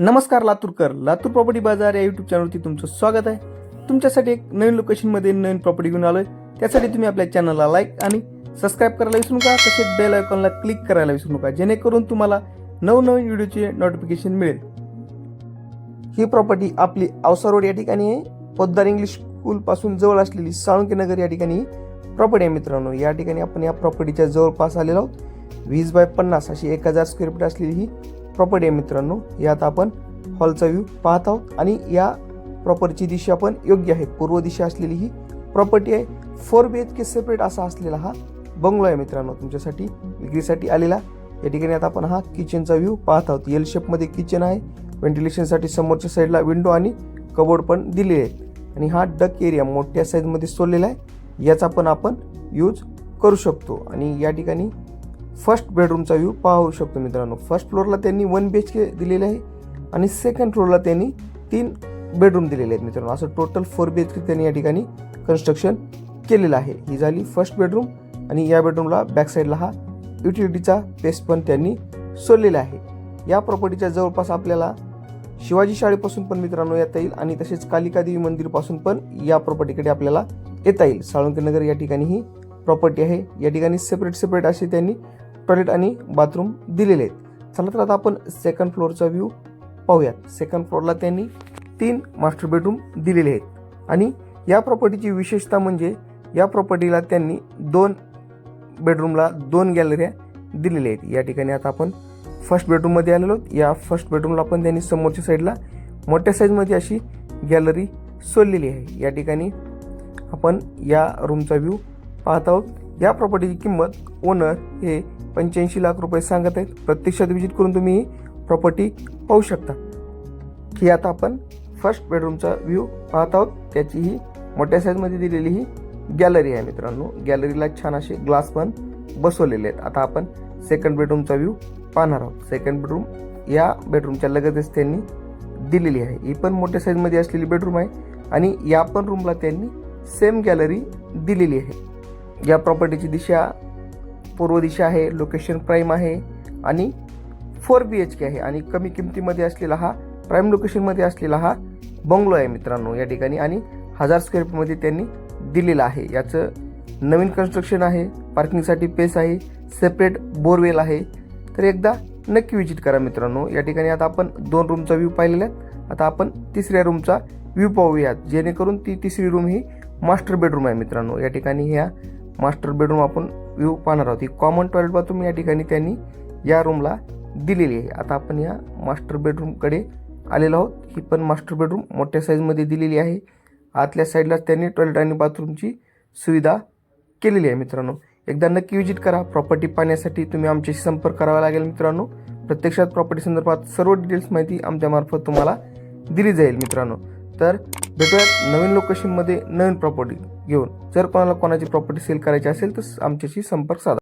नमस्कार लातूरकर लातूर प्रॉपर्टी बाजार या युट्यूब चॅनलवरती तुमचं स्वागत आहे. तुमच्यासाठी एक नवीन लोकेशनमध्ये नवीन प्रॉपर्टी घेऊन आलोय. त्यासाठी तुम्ही आपल्या चॅनलला लाईक आणि सबस्क्राईब करायला विसरू नका. तसेच बेल आयकॉनला क्लिक करायला विसरू नका. जेणेकरून तुम्हाला नवनवीन व्हिडिओचे नोटिफिकेशन मिळेल. ही प्रॉपर्टी आपली औसा रोड या ठिकाणी आहे. पोद्दार इंग्लिश स्कूलपासून जवळ असलेली साळुंके नगर या ठिकाणी प्रॉपर्टी आहे मित्रांनो. या ठिकाणी आपण या प्रॉपर्टीच्या जवळपास आलेलो आहोत. वीस बाय पन्नास अशी एक हजार स्क्वेअर फीट असलेली ही प्रॉपर्टी आहे मित्रांनो. यात आपण हॉलचा व्ह्यू पाहत आहोत आणि या प्रॉपरची दिशा पण योग्य आहे. पूर्व दिशा असलेली ही प्रॉपर्टी आहे. Four B H K separate असा असलेला हा बंगलो आहे मित्रांनो. तुमच्यासाठी विक्रीसाठी आलेला. या ठिकाणी आता आपण हा किचनचा व्ह्यू पाहत आहोत. एल शेपमध्ये किचन आहे. व्हेंटिलेशनसाठी समोरच्या साईडला विंडो आणि कबोर्ड पण दिलेले आहेत. आणि हा डक एरिया मोठ्या साईजमध्ये सोडलेला आहे. याचा पण आपण यूज करू शकतो. आणि या ठिकाणी फर्स्ट बेडरूमचा व्ह्यू पाहू शकतो मित्रांनो. फर्स्ट फ्लोअरला त्यांनी वन बी एच के दिलेले आहे आणि सेकंड फ्लोअरला त्यांनी तीन बेडरूम दिलेले आहेत मित्रांनो. असं total four B H K त्यांनी या ठिकाणी कन्स्ट्रक्शन केलेलं आहे. ही झाली फर्स्ट बेडरूम आणि या बेडरूमला बॅक साईडला हा युटिलिटीचा पेस्ट पण त्यांनी सोडलेला आहे. या प्रॉपर्टीच्या जवळपास आपल्याला शिवाजी शाळेपासून पण मित्रांनो येता येईल आणि तसेच कालिका देवी मंदिरपासून पण या प्रॉपर्टीकडे आपल्याला येता येईल. साळुंकीनगर या ठिकाणी ही प्रॉपर्टी आहे. या ठिकाणी सेपरेट सेपरेट असे त्यांनी टॉयलेट आणि बाथरूम दिलेले आहेत. चला तर आता आपण सेकंड फ्लोअरचा व्ह्यू पाहूयात. सेकंड फ्लोअरला त्यांनी तीन मास्टर बेडरूम दिलेले आहेत. आणि या प्रॉपर्टीची विशेषता म्हणजे या प्रॉपर्टीला त्यांनी दोन बेडरूमला दोन गॅलऱ्या दिलेल्या आहेत. या ठिकाणी आता आपण फर्स्ट बेडरूममध्ये आलेलो आहोत. या फर्स्ट बेडरूमला पण त्यांनी समोरच्या साईडला मोठ्या साईजमध्ये अशी गॅलरी सोडलेली आहे. या ठिकाणी आपण या रूमचा व्ह्यू पाहत आहोत. या प्रॉपर्टीची किंमत ओनर हे पंच्याऐंशी लाख रुपये सांगत आहेत. प्रत्यक्षात विजिट करून तुम्ही ही प्रॉपर्टी पाहू शकता. ही आता आपण फर्स्ट बेडरूमचा व्ह्यू पाहत आहोत. त्याची ही मोठ्या साईजमध्ये दिलेली ही गॅलरी आहे मित्रांनो. गॅलरीला छान असे ग्लास पण बसवलेले आहेत. आता आपण सेकंड बेडरूमचा व्ह्यू पाहणार आहोत. सेकंड बेडरूम या बेडरूमच्या लगतच त्यांनी दिलेली आहे. ही पण मोठ्या साईजमध्ये असलेली बेडरूम आहे आणि या पण रूमला त्यांनी सेम गॅलरी दिलेली आहे. या प्रॉपर्टीची दिशा पूर्व दिशा आहे लोकेशन प्राईम आहे आणि फोर बी एच के आहे. आणि कमी किमतीमध्ये असलेला हा प्राईम लोकेशनमध्ये असलेला हा बंगलो आहे मित्रांनो या ठिकाणी आणि हजार स्क्वेअर फीटमध्ये त्यांनी दिलेला आहे. याचं नवीन कन्स्ट्रक्शन आहे पार्किंगसाठी पेस आहे सेपरेट बोरवेल आहे. तर एकदा नक्की विजिट करा मित्रांनो. या ठिकाणी आता आपण दोन रूमचा व्ह्यू पाहिलेला आता आपण तिसऱ्या रूमचा व्ह्यू पाहूयात. जेणेकरून ती तिसरी रूम ही मास्टर बेडरूम आहे मित्रांनो. या ठिकाणी ह्या मास्टर बेडरूम आपण व्ह्यू पाहणार आहोत. ही कॉमन टॉयलेट बाथरूम या ठिकाणी त्यांनी या रूमला दिलेली आहे. आता आपण या मास्टर बेडरूमकडे आलेलो आहोत. ही पण मास्टर बेडरूम मोठ्या साईजमध्ये दिलेली आहे. आतल्या साईडलाच त्यांनी टॉयलेट आणि बाथरूमची सुविधा केलेली आहे मित्रांनो. एकदा नक्की विजिट करा. प्रॉपर्टी पाहण्यासाठी तुम्ही आमच्याशी संपर्क करावा लागेल मित्रांनो. प्रत्यक्षात प्रॉपर्टी संदर्भात सर्व डिटेल्स माहिती आमच्यामार्फत तुम्हाला दिली जाईल मित्रांनो. तर भेटूयात नवीन लोकेशनमध्ये नवीन प्रॉपर्टी घेऊन. जर कोणाला कोणाची प्रॉपर्टी सेल करायची असेल तर आमच्याशी संपर्क साधा.